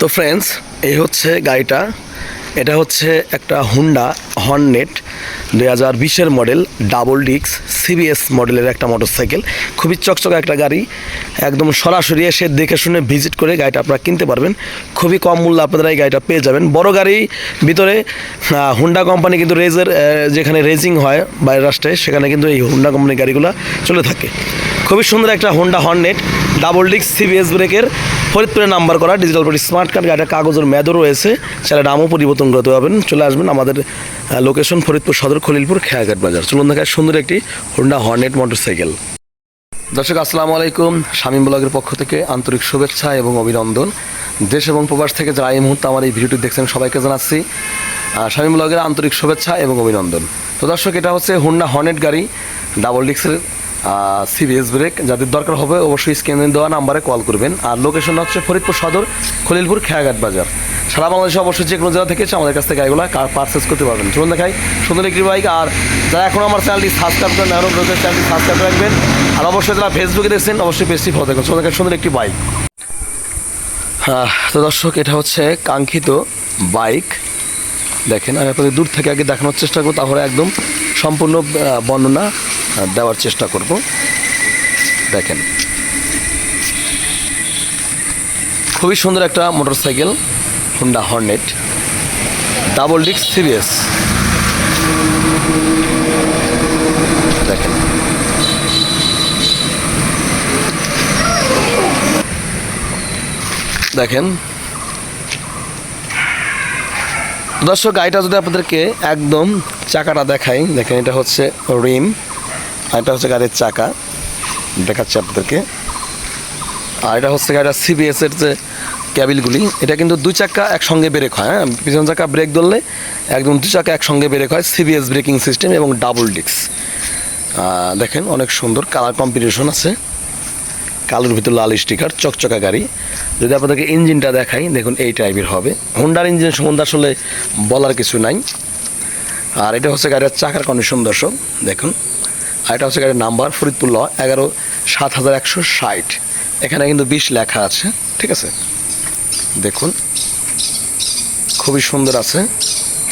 তো ফ্রেন্ডস এই হচ্ছে গাড়িটা। এটা হচ্ছে একটা হুন্ডা হর্নেট দুই হাজার বিশের মডেল ডাবল ডিক্স সিবিএস মডেলের একটা মোটরসাইকেল খুবই চকচকা একটা গাড়ি। একদম সরাসরি এসে দেখে শুনে ভিজিট করে গাড়িটা আপনারা কিনতে পারবেন। খুবই কম মূল্যে আপনারা এই গাড়িটা পেয়ে যাবেন। বড় গাড়ি ভিতরে হুন্ডা কোম্পানি কিন্তু রেজের যেখানে রেজিং হয় বাইরের রাষ্ট্রে, সেখানে কিন্তু এই হুন্ডা কোম্পানির গাড়িগুলো চলে থাকে। খুবই সুন্দর একটা হোন্ডা হর্নেট ডাবল ডিক্স সিবিএস ব্রেকের ফরিদপুরে নাম্বার করা ডিজিটাল পরি স্মার্ট কার্ড গাড়িটা কাগজের মেয়াদও রয়েছে। সেটা নামও পরিবর্তন করতে পারবেন। চলে আসবেন আমাদের লোকেশন ফরিদপুর সদর খলিলপুর খেয়াঘাট বাজার। চলুন দেখায় সুন্দর একটি হোন্ডা হর্নেট মোটরসাইকেল দর্শক, আসসালামু আলাইকুম। শামীম ব্লগের পক্ষ থেকে আন্তরিক শুভেচ্ছা এবং অভিনন্দন। দেশ এবং প্রবাস থেকে যারা এই মুহূর্তে আমার এই ভিডিওটি দেখছেন, সবাইকে জানাচ্ছি শামীম ব্লগের আন্তরিক শুভেচ্ছা এবং অভিনন্দন। তো দর্শক, এটা হচ্ছে হোন্ডা হর্নেট গাড়ি। ডাবল ডিক্সের সিবিএস ব্রেক যাদের দরকার হবে অবশ্যই স্ক্রিনে দেওয়া নাম্বারে কল করবেন। আর লোকেশন হচ্ছে ফরিদপুর সদর, খলিলপুর খেয়াঘাট বাজার। সারা বাংলাদেশে অবশ্যই যে কোনো জায়গা থেকে আমাদের কাছ থেকে গাড়িগুলো পারচেস করতে পারবেন। চলুন দেখাই, সুন্দর একটি বাইক আর যারা এখন আমার চ্যানেলটি সাবস্ক্রাইব করেন আরও চ্যানেলটি সাবস্ক্রাইব রাখবেন। আর অবশ্যই যারা ফেসবুকে দেখছেন, অবশ্যই পেজটি ফলো দেখুন চলুন দেখাই, সুন্দর একটি বাইক হ্যাঁ তো দর্শক, এটা হচ্ছে কাঙ্ক্ষিত বাইক দেখেন, আমি আপনাদের দূর থেকে আগে দেখানোর চেষ্টা করব, তাহলে একদম সম্পূর্ণ বর্ণনা। দেওয়ার চেষ্টা করব। দেখেন। খুবই সুন্দর একটা মোটরসাইকেল হুন্ডা হর্নেট ডাবল ডিক্স সিরিয়াস দেখেন। দেখেন। দর্শক, গাড়িটা যদি আপনাদেরকে একদম চাকাটা দেখাই, দেখেন, এটা হচ্ছে রিম। আর এটা হচ্ছে গাড়ির চাকা। দেখাচ্ছি আপনাদেরকে। আর এটা হচ্ছে গাড়িটা সিবিএস এর যে ক্যাবিলগুলি, এটা কিন্তু দুই চাকা একসঙ্গে ব্রেক হয় হ্যাঁ? পিছন চাকা ব্রেক ধরলে একদম দুই চাকা একসঙ্গে ব্রেক হয় সিবিএস ব্রেকিং সিস্টেম এবং ডাবল ডিক্স দেখেন অনেক সুন্দর কালার কম্বিনেশন আছে। কালোর ভিতর লাল স্টিকার, চকচকা গাড়ি। যদি আপনাদেরকে ইঞ্জিনটা দেখাই, দেখুন এই টাইপের হবে। হোন্ডার ইঞ্জিন সম্বন্ধে আসলে বলার কিছু নাই। আর এটা হচ্ছে গাড়ির চাকার কন্ডিশন দর্শক, দেখুন। আর এটা হচ্ছে গাড়ির নাম্বার, ফরিদপুর ল, এগারো, সাত হাজার একশো ষাট। এখানে কিন্তু বিশ লেখা আছে, ঠিক আছে? দেখুন। খুবই সুন্দর আছে।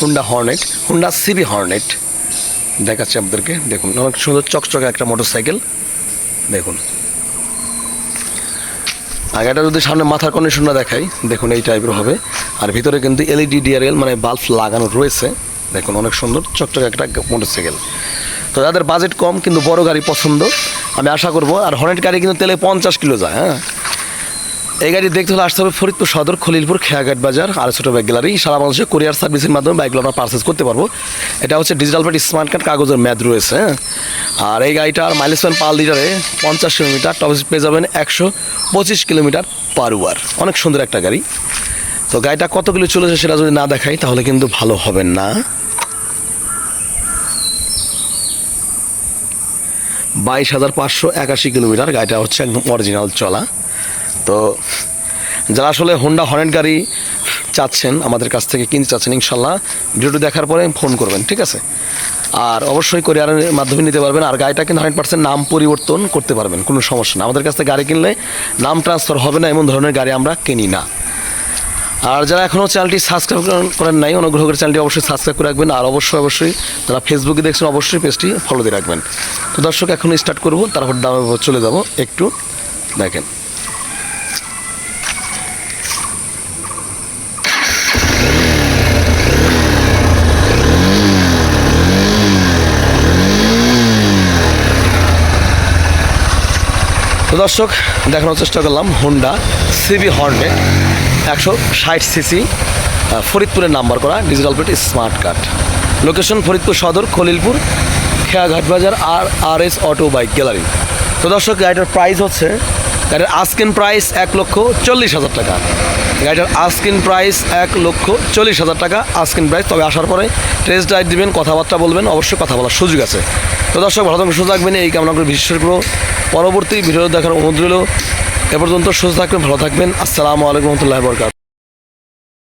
Honda Hornet, Honda CB Hornet. দেখাচ্ছি আপনাদেরকে। দেখুন, অনেক সুন্দর চকচকে একটা মোটরসাইকেল। দেখুন। আগেটা যদি সামনে মাথার কন্ডিশনটা দেখাই, দেখুন এই টাইপের হবে। আর ভিতরে কিন্তু E এলইডি ডিআরএল মানে বাল্ব লাগানো রয়েছে। দেখুন, অনেক সুন্দর, চকচকে একটা মোটরসাইকেল। তো যাদের বাজেট কম কিন্তু বড় গাড়ি পছন্দ, আমি আশা করব। আর হর্নেট গাড়ি কিন্তু তেলে পঞ্চাশ কিলো যায় হ্যাঁ? এই গাড়ি দেখতে হলে আসতে হবে ফরিদপুর সদর, খলিলপুর, খেয়াঘাট বাজার, আর ছোটো বাইক গ্যালারি। সারা বাংলাদেশে কোরিয়ার সার্ভিসের মাধ্যমে বাইকগুলো আমরা পারচেস করতে পারব। এটা হচ্ছে ডিজিটাল পেট স্মার্ট কার্ড কাগজের ম্যাদ রয়েছে হ্যাঁ? আর এই গাড়িটার মাইলেজ পান পার লিটারে পঞ্চাশ কিলোমিটার টপ পেয়ে যাবেন একশো পঁচিশ কিলোমিটার পার ওয়ার অনেক সুন্দর একটা গাড়ি। তো গাড়িটা কত কিলো চলেছে সেটা যদি না দেখাই, তাহলে কিন্তু ভালো হবে না। বাইশ হাজার পাঁচশো একাশি কিলোমিটার, গাড়িটা হচ্ছে একদম অরিজিনাল চলা। তো যারা আসলে হোন্ডা হর্নেট গাড়ি চাচ্ছেন, আমাদের কাছ থেকে কিনতে চাচ্ছেন, ইনশাল্লাহ ভিডিওটি দেখার পরে ফোন করবেন, ঠিক আছে? আর অবশ্যই কোরিয়ারের মাধ্যমে নিতে পারবেন, আর গাড়িটা কিন্তু হান্ড্রেড পার্সেন্ট নাম পরিবর্তন করতে পারবেন, কোনো সমস্যা না। আমাদের কাছ থেকে গাড়ি কিনলে নাম ট্রান্সফার হবে না, এমন ধরনের গাড়ি আমরা কিনি না। আর যারা এখনও চ্যানেলটি সাবস্ক্রাইব করেন নাই, অনুগ্রহ করে চ্যানেলটি অবশ্যই সাবস্ক্রাইব করে রাখবেন, আর অবশ্যই অবশ্যই যারা ফেসবুকে দেখছেন, অবশ্যই পেজটি ফলো দিয়ে রাখবেন। তো দর্শক, এখন স্টার্ট করব, তারপর দামে চলে যাব। একটু দেখেন। তো দর্শক, দেখানোর চেষ্টা করলাম হোন্ডা সিবি হর্নে একশো ষাট সিসি ফরিদপুরের নাম্বার করা, digital plate smart card location Faridpur Sadar, Khalilpur Kheyaghat Bazar আর R S auto bike gallery. তো দর্শক, গাড়িটার প্রাইস হচ্ছে, গাড়ির আস্কিন প্রাইস এক লক্ষ চল্লিশ হাজার টাকা। গাড়িটার আস্কিন প্রাইস এক লক্ষ চল্লিশ হাজার টাকা আস্কিন প্রাইস তবে আসার পরে টেস্ট ড্রাইভ দিবেন, কথাবার্তা বলবেন, অবশ্যই কথা বলার সুযোগ আছে। তো দর্শক, ভালো থাকবেন সুযোগ থাকবেন, এই কামনা করে বিশেষ করে পরবর্তী ভিডিও দেখার অনুরোধ রইল। এ পর্যন্ত সুস্থ থাকবেন, ভালো থাকবেন। আসসালামু আলাইকুম রহমতুল্লাহ বরকাত